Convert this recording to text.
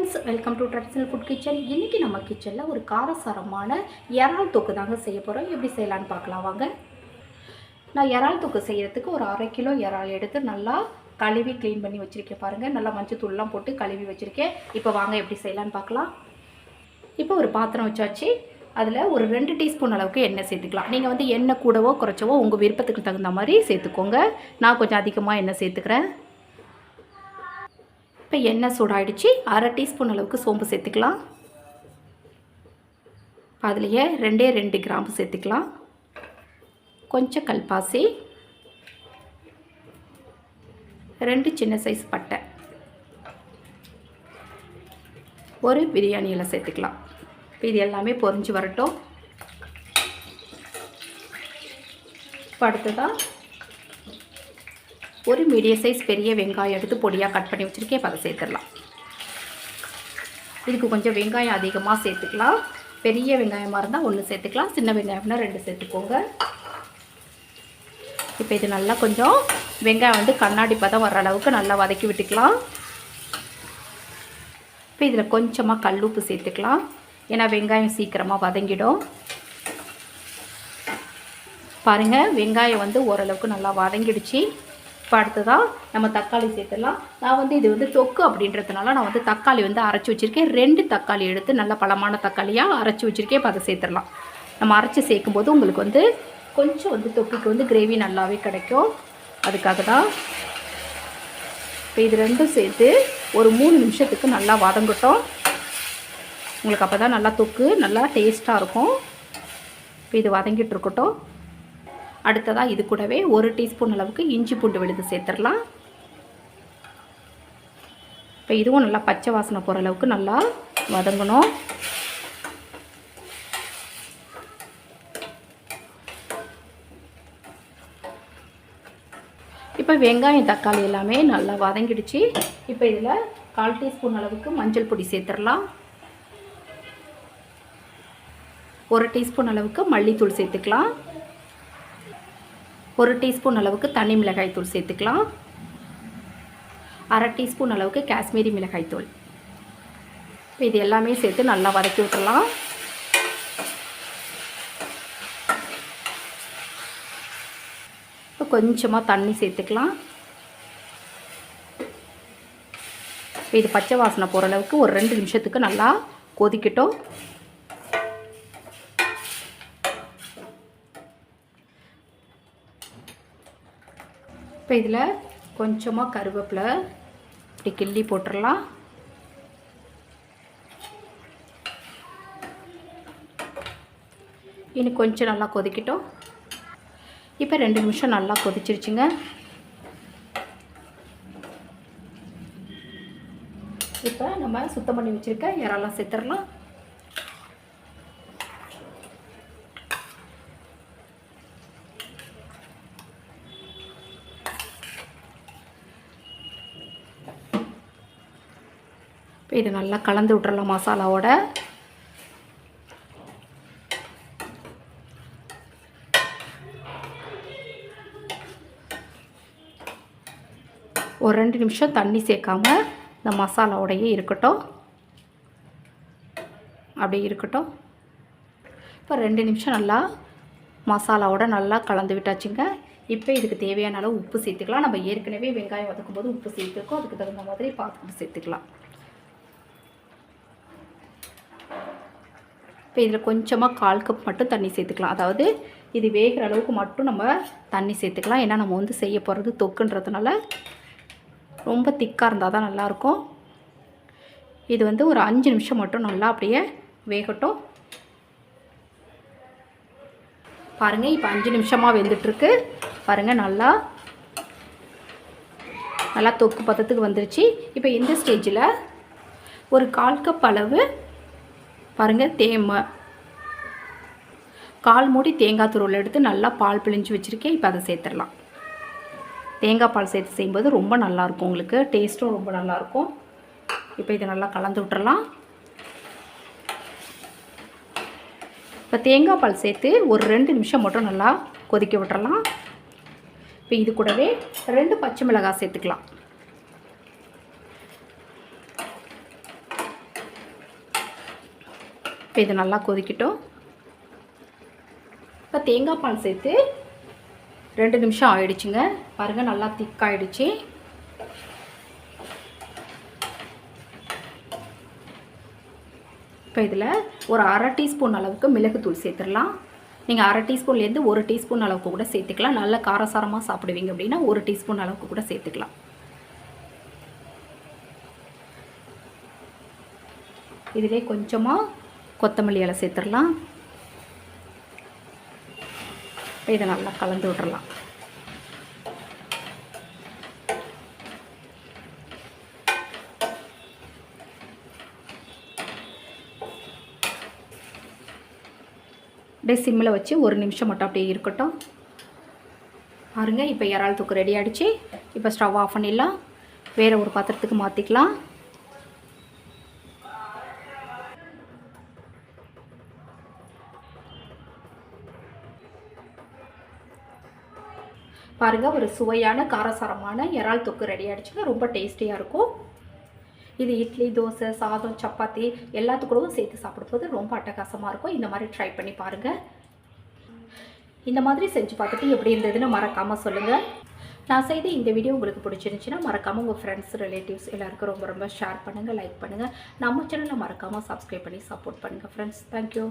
Friends welcome to traditional food kitchen இன்றைக்கி நம்ம கிச்சனில் ஒரு காரசாரமான இறால் தொக்கு தாங்க செய்ய போகிறோம் எப்படி செய்யலான்னு பார்க்கலாம் வாங்க. நான் இறால் தொக்கு செய்கிறதுக்கு ஒரு அரை கிலோ இறால் எடுத்து நல்லா கழுவி க்ளீன் பண்ணி வச்சுருக்கேன் பாருங்கள் நல்லா மஞ்சள் தூள்லாம் போட்டு கழுவி வச்சுருக்கேன். இப்போ வாங்க எப்படி செய்யலான்னு பார்க்கலாம். இப்போ ஒரு பாத்திரம் வச்சாச்சு. அதில் ஒரு ரெண்டு டீஸ்பூன் அளவுக்கு எண்ணெய் சேர்த்துக்கலாம். நீங்கள் வந்து எண்ணெய் கூடவோ குறைச்சவோ உங்கள் விருப்பத்துக்கு தகுந்த மாதிரி சேர்த்துக்கோங்க. நான் கொஞ்சம் அதிகமாக எண்ணெய் சேர்த்துக்கிறேன். இப்போ எண்ணெய் சூடாயிடுச்சு. அரை டீஸ்பூன் அளவுக்கு சோம்பு சேர்த்துக்கலாம். அதுலேயே ரெண்டே ரெண்டு கிராம்பு சேர்த்துக்கலாம். கொஞ்சம் கல்பாசி. ரெண்டு சின்ன சைஸ் பட்டை. ஒரு பிரியாணி இலை சேர்த்துக்கலாம். இப்போ இது எல்லாமே பொரிஞ்சு வரட்டும். இப்போ அடுத்ததாக ஒரு மீடியம் சைஸ் பெரிய வெங்காயம் எடுத்து பொடியாக கட் பண்ணி வச்சுருக்கேன். இப்போ அதை சேர்த்துடலாம். இதுக்கு கொஞ்சம் வெங்காயம் அதிகமாக சேர்த்துக்கலாம். பெரிய வெங்காயமாக இருந்தால் ஒன்று சேர்த்துக்கலாம். சின்ன வெங்காயம்னா ரெண்டு சேர்த்துக்கோங்க. இப்போ இது நல்லா கொஞ்சம் வெங்காயம் வந்து கண்ணாடி பதம் வர அளவுக்கு நல்லா வதக்கி விட்டுக்கலாம். இப்போ இதில் கொஞ்சமாக கல் உப்பு சேர்த்துக்கலாம். ஏன்னா வெங்காயம் சீக்கிரமாக வதங்கிடும். பாருங்கள் வெங்காயம் வந்து ஓரளவுக்கு நல்லா வதங்கிடுச்சு. இப்போ அடுத்ததாக நம்ம தக்காளி சேர்த்துடலாம். நான் வந்து இது வந்து தொக்கு அப்படின்றதுனால நான் வந்து தக்காளி வந்து அரைச்சி வச்சுருக்கேன். ரெண்டு தக்காளி எடுத்து நல்ல பழமான தக்காளியாக அரைச்சி வச்சுருக்கேன். இப்போ அதை சேர்த்துடலாம். நம்ம அரைச்சி சேர்க்கும்போது உங்களுக்கு வந்து கொஞ்சம் வந்து தொக்குக்கு வந்து கிரேவி நல்லாவே கிடைக்கும். அதுக்காக தான் இப்போ இது ரெண்டும் சேர்த்து ஒரு மூணு நிமிஷத்துக்கு நல்லா வதங்கட்டும். உங்களுக்கு அப்போ தான் நல்லா தொக்கு நல்லா டேஸ்ட்டாக இருக்கும். இப்போ இது வதங்கிட்டு இருக்கட்டும். அடுத்ததாக இது கூடவே ஒரு டீஸ்பூன் அளவுக்கு இஞ்சி பூண்டு விழுது சேர்த்துடலாம். இப்போ இதுவும் நல்லா பச்சை வாசனை போகிற அளவுக்கு நல்லா வதங்கணும். இப்போ வெங்காயம் தக்காளி எல்லாமே நல்லா வதங்கிடுச்சு. இப்போ இதில் கால் டீஸ்பூன் அளவுக்கு மஞ்சள் பொடி சேர்த்துடலாம். ஒரு டீஸ்பூன் அளவுக்கு மல்லித்தூள் சேர்த்துக்கலாம். ஒரு டீஸ்பூன் அளவுக்கு தனி மிளகாய்த்தூள் சேர்த்துக்கலாம். அரை டீஸ்பூன் அளவுக்கு காஷ்மீரி மிளகாய்த்தூள் இப்போ இது எல்லாமே சேர்த்து நல்லா வதக்கி விட்டுறலாம் இப்போ கொஞ்சமாக தண்ணி சேர்த்துக்கலாம். இது பச்சை வாசனை போகிற அளவுக்கு ஒரு ரெண்டு நிமிஷத்துக்கு நல்லா கொதிக்கட்டும். இப்போ இதில் கொஞ்சமாக கருவேப்பிலை இப்படி கிள்ளி போட்டுடலாம். இனி கொஞ்சம் நல்லா கொதிக்கட்டும். இப்போ ரெண்டு நிமிஷம் நல்லா கொதிச்சிருச்சுங்க. இப்போ நம்ம சுத்தம் பண்ணி வச்சுருக்க இறாலாம் சேர்த்துடலாம். இப்போ இது நல்லா கலந்து விட்றலாம் மசாலாவோட. ஒரு ரெண்டு நிமிஷம் தண்ணி சேர்க்காம இந்த மசாலாவோடையே இருக்கட்டும். அப்படியே இருக்கட்டும். இப்போ ரெண்டு நிமிஷம் நல்லா மசாலாவோட நல்லா கலந்து விட்டாச்சுங்க. இப்போ இதுக்கு தேவையான அளவு உப்பு சேர்த்துக்கலாம். நம்ம ஏற்கனவே வெங்காயம் வதக்கும் போது உப்பு சேர்த்துருக்கோம். அதுக்கு தகுந்த மாதிரி பார்த்துட்டு சேர்த்துக்கலாம். இப்போ இதில் கொஞ்சமாக கால் கப் மட்டும் தண்ணி சேர்த்துக்கலாம். அதாவது இது வேகிற அளவுக்கு மட்டும் நம்ம தண்ணி சேர்த்துக்கலாம். ஏன்னா நம்ம வந்து செய்ய போகிறது தொக்குன்றதுனால ரொம்ப திக்காக இருந்தால் தான் நல்லாயிருக்கும். இது வந்து ஒரு அஞ்சு நிமிஷம் மட்டும் நல்லா அப்படியே வேகட்டும். பாருங்கள் இப்போ அஞ்சு நிமிஷமாக வெந்துட்டுருக்கு. பாருங்கள் நல்லா நல்லா தொக்கு பதத்துக்கு வந்துருச்சு. இப்போ இந்த ஸ்டேஜில் ஒரு கால் கப் அளவு பாருங்கள் தேம. கால் மூடி தேங்காய் துருவல் எடுத்து நல்லா பால் பிழிஞ்சு வச்சுருக்கேன். இப்போ அதை சேர்த்துடலாம். தேங்காய் பால் சேர்த்து செய்யும்போது ரொம்ப நல்லாயிருக்கும் உங்களுக்கு. டேஸ்ட்டும் ரொம்ப நல்லாயிருக்கும் இப்போ இதை நல்லா கலந்து விட்டுறலாம். இப்போ தேங்காய் பால் சேர்த்து ஒரு ரெண்டு நிமிஷம் மட்டும் நல்லா கொதிக்க விட்டுறலாம். இப்போ இது கூடவே ரெண்டு பச்சை மிளகாய் சேர்த்துக்கலாம். இப்போ இது நல்லா கொதிக்கட்டும். இப்போ தேங்காய் பால் சேர்த்து ரெண்டு நிமிஷம் ஆயிடுச்சுங்க. பாருங்கள் நல்லா திக்காயிடுச்சு இப்போ இதில் ஒரு அரை டீஸ்பூன் அளவுக்கு மிளகுத்தூள் சேர்த்துடலாம். நீங்கள் அரை டீஸ்பூன்லேருந்து ஒரு டீஸ்பூன் அளவுக்கு கூட சேர்த்துக்கலாம். நல்ல காரசாரமாக சாப்பிடுவீங்க அப்படின்னா ஒரு டீஸ்பூன் அளவுக்கு கூட சேர்த்துக்கலாம். இதிலே கொஞ்சமாக கொத்தமல்லி இலை சேர்த்துடலாம். இதை நல்லா கலந்து விட்றலாம் அப்படியே சிம்மில் வச்சு ஒரு நிமிஷம் மட்டும் அப்படியே இருக்கட்டும். பாருங்கள் இப்போ இறால் தூக்கு ரெடி ஆகிடுச்சு இப்போ ஸ்டவ் ஆஃப் பண்ணிடலாம். வேறு ஒரு பாத்திரத்துக்கு மாற்றிக்கலாம் பாருங்கள் ஒரு சுவையான காரசாரமான இறால் தொக்கு ரெடி ஆகிடுச்சுங்க ரொம்ப டேஸ்டியாக இருக்கும். இது இட்லி தோசை சாதம் சப்பாத்தி எல்லாத்துக்கூடவும் சேர்த்து சாப்பிடும்போது ரொம்ப அட்டகாசமாக இருக்கும். இந்த மாதிரி ட்ரை பண்ணி பாருங்கள் இந்த மாதிரி செஞ்சு பார்த்துட்டு எப்படி இருந்ததுன்னு மறக்காமல் சொல்லுங்கள் நான் செய்த இந்த வீடியோ உங்களுக்கு பிடிச்சிருந்துச்சின்னா மறக்காமல் உங்கள் ஃப்ரெண்ட்ஸ் ரிலேட்டிவ்ஸ் எல்லாருக்கும் ரொம்ப ரொம்ப ஷேர் பண்ணுங்கள் லைக் பண்ணுங்கள் நம்ம சேனலை மறக்காமல் சப்ஸ்கிரைப் பண்ணி சப்போர்ட் பண்ணுங்கள் ஃப்ரெண்ட்ஸ் தேங்க்யூ